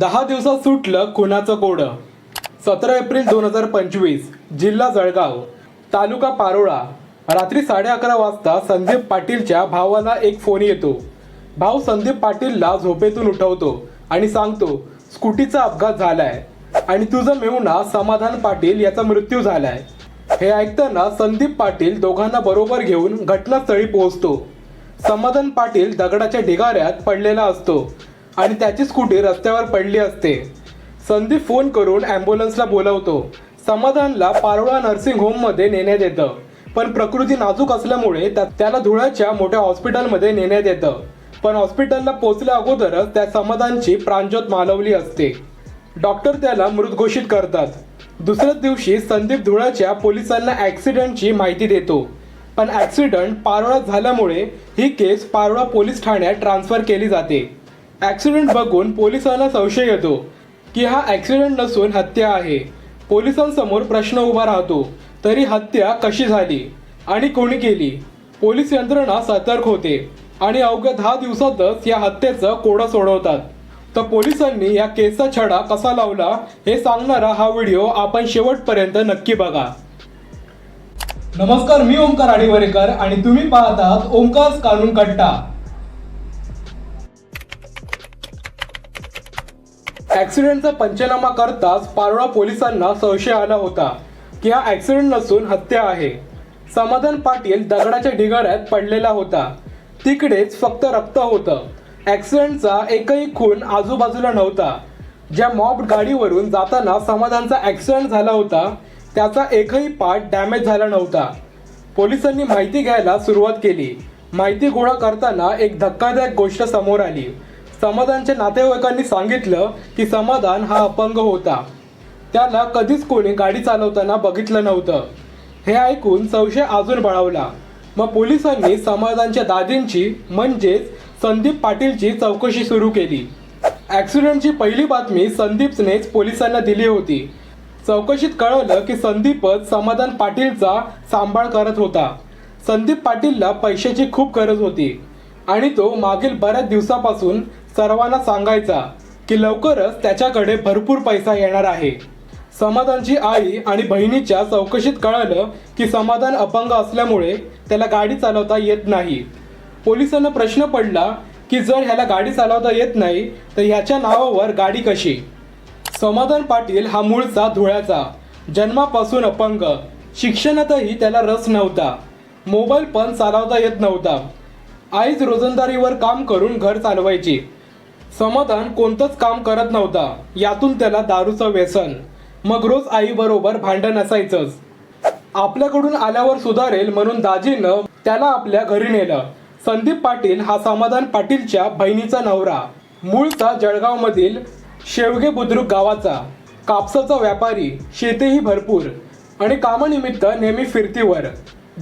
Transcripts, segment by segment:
दहा दिवसात सुटलं खुनाचं कोडं? सतरा एप्रिल दोन हजार पंचवीस जिल्हा जळगाव तालुका पारोळा. रात्री साडे अकरा वाजता संदीप पाटीलच्या भावाला एक फोन येतो. भाऊ संदीप पाटीलला झोपेतून उठवतो आणि सांगतो स्कूटीचा अपघात झालाय आणि तुझं मेहुणा समाधान पाटील याचा मृत्यू झालाय. हे ऐकताना संदीप पाटील दोघांना बरोबर घेऊन घटनास्थळी पोहोचतो. समाधान पाटील दगडाच्या ढिगाऱ्यात पडलेला असतो. आणि त्याची स्कूटी रस्त्यावर पडली असते. संदीप फोन करून ॲम्ब्युलन्सला बोलवतो. समाधानला पारोळा नर्सिंग होममध्ये नेण्यात येतं. पण प्रकृती नाजूक असल्यामुळे त्या- त्याला धुळ्याच्या मोठ्या हॉस्पिटलमध्ये नेण्यात येतं. पण हॉस्पिटलला पोचल्या अगोदरच त्या समाधानची प्राणज्योत मालवली असते. डॉक्टर त्याला मृत घोषित करतात. दुसऱ्याच दिवशी संदीप धुळ्याच्या पोलिसांना ॲक्सिडेंटची माहिती देतो. पण ॲक्सिडेंट पारोळा झाल्यामुळे ही केस पारोळा पोलीस ठाण्यात ट्रान्सफर केली जाते. ॲक्सिडेंट बघून पोलिसाला संशय येतो की हा ॲक्सिडेंट नसून हत्या आहे. पोलिसांसमोर प्रश्न उभा राहतो तरी हत्या कशी झाली आणि कोणी केली? पोलीस यंत्रणा सतर्क होते आणि अवघ्या दहा दिवसातच या हत्येचं कोडं सोडवतात. तर पोलिसांनी या केसचा छडा कसा लावला हे सांगणारा हा व्हिडिओ आपण शेवटपर्यंत नक्की बघा. नमस्कार मी ओंकार आडिवरेकर आणि तुम्ही पाहतात ओंकार कानून कट्टा. ऍक्सिडेंटचा पंचनामा करताच पारोळा पोलिसांना संशय आला होता की हा ऍक्सिडेंट नसून हत्या आहे. समाधान पाटील दगडाच्या ढिगाऱ्यात पडलेला होता. तिकडेच फक्त रक्त होतं. ऍक्सिडेंटचा एकही खून आजूबाजूला नव्हता. ज्या मॉब गाडीवरून जाताना समाधानचा ऍक्सिडेंट झाला होता त्याचा एकही पार्ट डॅमेज झाला नव्हता. पोलिसांनी माहिती घ्यायला सुरुवात केली. माहिती गोळा करताना एक धक्कादायक गोष्ट समोर आली. समाधानच्या नातेवाईकांनी सांगितलं की समाधान हा अपंग होता. त्याला कधीच कोणी गाडी चालवताना बघितलं नव्हतं. हे ऐकून संशय अजून बळावला. मग पोलिसांनी समाधानच्या दादींची म्हणजेच संदीप पाटीलची चौकशी सुरू केली. ॲक्सिडेंटची पहिली बातमी संदीपनेच पोलिसांना दिली होती. चौकशीत कळवलं की संदीपच समाधान पाटीलचा सांभाळ करत होता. संदीप पाटीलला पैशाची खूप गरज होती आणि तो मागील बऱ्याच दिवसापासून सर्वांना सांगायचा की लवकरच त्याच्याकडे भरपूर पैसा येणार आहे. समाधानची आई आणि बहिणीच्या चौकशीत कळालं की समाधान अपंग असल्यामुळे त्याला गाडी चालवता येत नाही. पोलिसांना प्रश्न पडला की जर ह्याला गाडी चालवता येत नाही तर ह्याच्या नावावर गाडी कशी? समाधान पाटील हा मूळचा धुळ्याचा जन्मापासून अपंग. शिक्षणातही त्याला रस नव्हता. मोबाईल पण चालवता येत नव्हता. आईच रोजंदारीवर काम करून घर चालवायची. समाधान कोणतंच काम करत नव्हता. यातून त्याला दारूचं व्यसन. मग रोज आईबरोबर भांडण असायचंच. आपल्याकडून आल्यावर सुधारेल म्हणून दाजीनं त्याला आपल्या घरी नेलं. संदीप पाटील हा समाधान पाटीलच्या बहिणीचा नवरा. मूळचा जळगावमधील शेवगे बुद्रुक गावाचा. कापसाचा व्यापारी शेतीही भरपूर. आणि कामानिमित्त नेहमी फिरतीवर.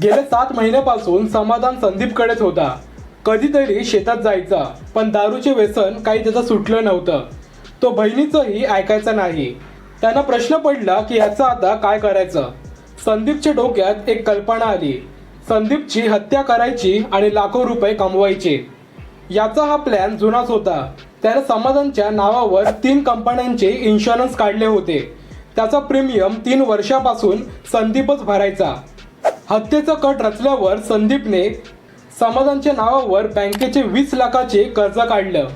गेल्या सात महिन्यापासून समाधान संदीपकडेच होता. कधीतरी शेतात जायचा पण दारूचे व्यसन काही त्याचं सुटलं नव्हतं. तो बहिणीचंही ऐकायचा नाही. त्यांना प्रश्न पडला की याचं आता काय करायचं? संदीपच्या डोक्यात एक कल्पना आली. संदीपची हत्या करायची आणि लाखो रुपये कमवायचे. याचा हा प्लॅन जुनाच होता. त्याने समाधानच्या नावावर तीन कंपन्यांचे इन्शुरन्स काढले होते. त्याचा प्रीमियम तीन वर्षापासून संदीपच भरायचा. हत्येचा कट रचल्यावर संदीपने समाजांच्या नावावर बँकेचे वीस लाखाचे कर्ज काढलं.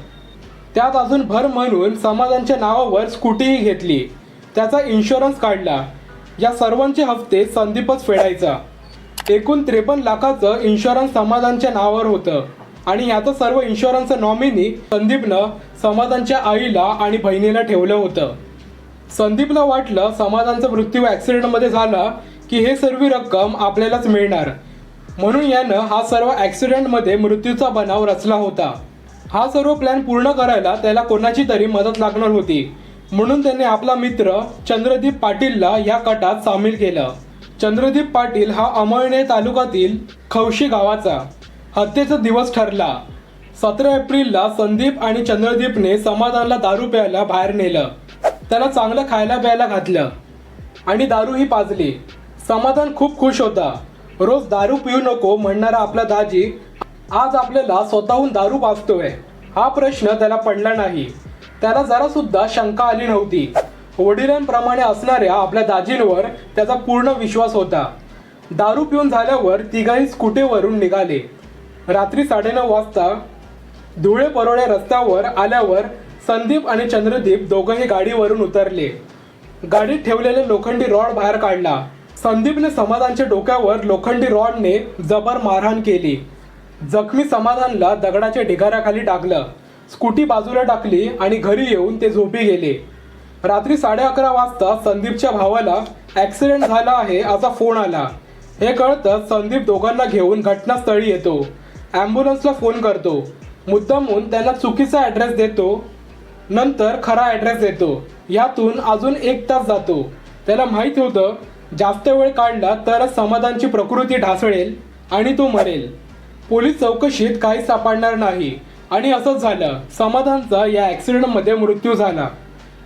त्यात अजून भर म्हणून समाजांच्या नावावर स्कूटीही घेतली. त्याचा इन्शुरन्स काढला. या सर्वांचे हप्ते संदीपच फेडायचा. एकूण त्रेपन्न लाखाचं इन्शुरन्स समाधानच्या नावावर होतं. आणि याचं सर्व इन्शुरन्सचं नॉमिनी संदीपनं समाधानच्या आईला आणि बहिणीला ठेवलं होतं. संदीपला वाटलं समाधानचा मृत्यू ॲक्सिडेंटमध्ये झाला की हे सर्व रक्कम आपल्यालाच मिळणार. म्हणून यानं हा सर्व ॲक्सिडेंटमध्ये मृत्यूचा बनाव रचला होता. हा सर्व प्लॅन पूर्ण करायला त्याला कोणाची तरी मदत लागणार होती. म्हणून त्याने आपला मित्र चंद्रदीप पाटीलला या कटात सामील केलं. चंद्रदीप पाटील हा अमळणे तालुक्यातील खवशी गावाचा. हत्येचा दिवस ठरला. सतरा एप्रिलला संदीप आणि चंद्रदीपने समाधानला दारू प्यायला बाहेर नेलं. त्याला चांगलं खायला प्यायला घातलं. आणि दारूही पाजली. समाधान खूप खुश होता. रोज दारू पिऊ नको म्हणणारा आपला दाजी आज आपल्याला स्वतःहून दारू पाजतोय हा प्रश्न त्याला पडला नाही. त्याला जरा सुद्धा शंका आली नव्हती. वडिलांप्रमाणे असणाऱ्या आपल्या दाजींवर त्याचा पूर्ण विश्वास होता. दारू पिऊन झाल्यावर तिघाही स्कूटीवरून निघाले. रात्री साडेनऊ वाजता धुळे परोळे रस्त्यावर आल्यावर संदीप आणि चंद्रदीप दोघंही गाडीवरून उतरले. गाडीत ठेवलेले लोखंडी रॉड बाहेर काढला. संदीपने समाधानच्या डोक्यावर लोखंडी रॉडने जबर मारहाण केली. जखमी समाधानला दगडाच्या ढिगाऱ्याखाली टाकलं. स्कूटी बाजूला टाकली आणि घरी येऊन ते झोपी गेले. रात्री साडे अकरा वाजता संदीपच्या भावाला ॲक्सिडेंट झाला आहे असा फोन आला. हे कळतं संदीप दोघांना घेऊन घटनास्थळी येतो. ॲम्ब्युलन्सला फोन करतो. मुद्दामून त्यांना चुकीचा ॲड्रेस देतो. नंतर खरा ॲड्रेस देतो. यातून अजून एक तास जातो. त्याला माहीत होतं जास्त वेळ काढला तरच समाधानची प्रकृती ढासळेल आणि तो मरेल. पोलीस चौकशीत काही सापडणार नाही. आणि असंच झालं. समाधानचा या ॲक्सिडेंटमध्ये मृत्यू झाला.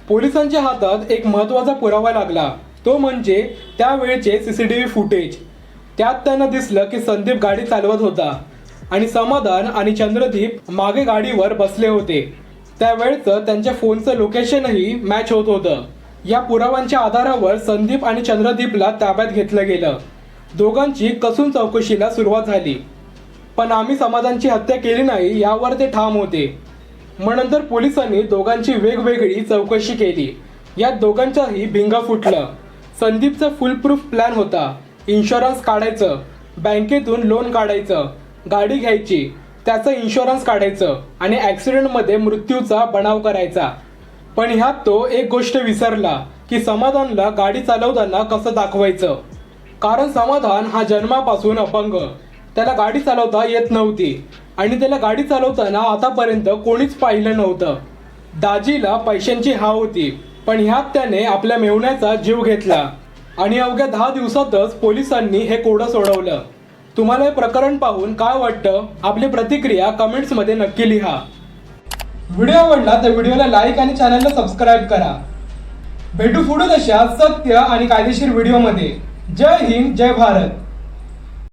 पोलिसांच्या हातात एक महत्त्वाचा पुरावा लागला. तो म्हणजे त्यावेळचे C C T V footage. त्यात त्यांना दिसलं की संदीप गाडी चालवत होता आणि समाधान आणि चंद्रदीप मागे गाडीवर बसले होते. त्यावेळचं त्यांच्या फोनचं लोकेशनही मॅच होत होतं. या पुराव्यांच्या आधारावर संदीप आणि चंद्रदीपला ताब्यात घेतलं गेलं. दोघांची कसून चौकशीला सुरुवात झाली. पण आम्ही समाजांची हत्या केली नाही यावर ते ठाम होते. मग नंतर पोलिसांनी दोघांची वेगवेगळी चौकशी केली. यात दोघांचाही भिंगा फुटलं. संदीपचा फुल प्रूफ प्लॅन होता. इन्शुरन्स काढायचं बँकेतून लोन काढायचं गाडी घ्यायची त्याचं इन्शुरन्स काढायचं आणि ॲक्सिडेंटमध्ये मृत्यूचा बनाव करायचा. पण ह्यात तो एक गोष्ट विसरला की समाधानला गाडी चालवताना कसं दाखवायचं? कारण समाधान हा जन्मापासून अपंग. त्याला गाडी चालवता येत नव्हती. आणि त्याला गाडी चालवताना आतापर्यंत कोणीच पाहिलं नव्हतं. दाजीला पैशांची हा होती पण ह्यात त्याने आपल्या मेवण्याचा जीव घेतला. आणि अवघ्या दहा दिवसातच पोलिसांनी हे कोडं सोडवलं. तुम्हाला हे प्रकरण पाहून काय वाटतं? आपली प्रतिक्रिया कमेंट्समध्ये नक्की लिहा. व्हिडिओ आवडला तर व्हिडिओला लाईक आणि चॅनलला सबस्क्राईब करा. भेटू पुढे अशा सत्य आणि कायदेशीर व्हिडिओमध्ये. जय हिंद जय भारत.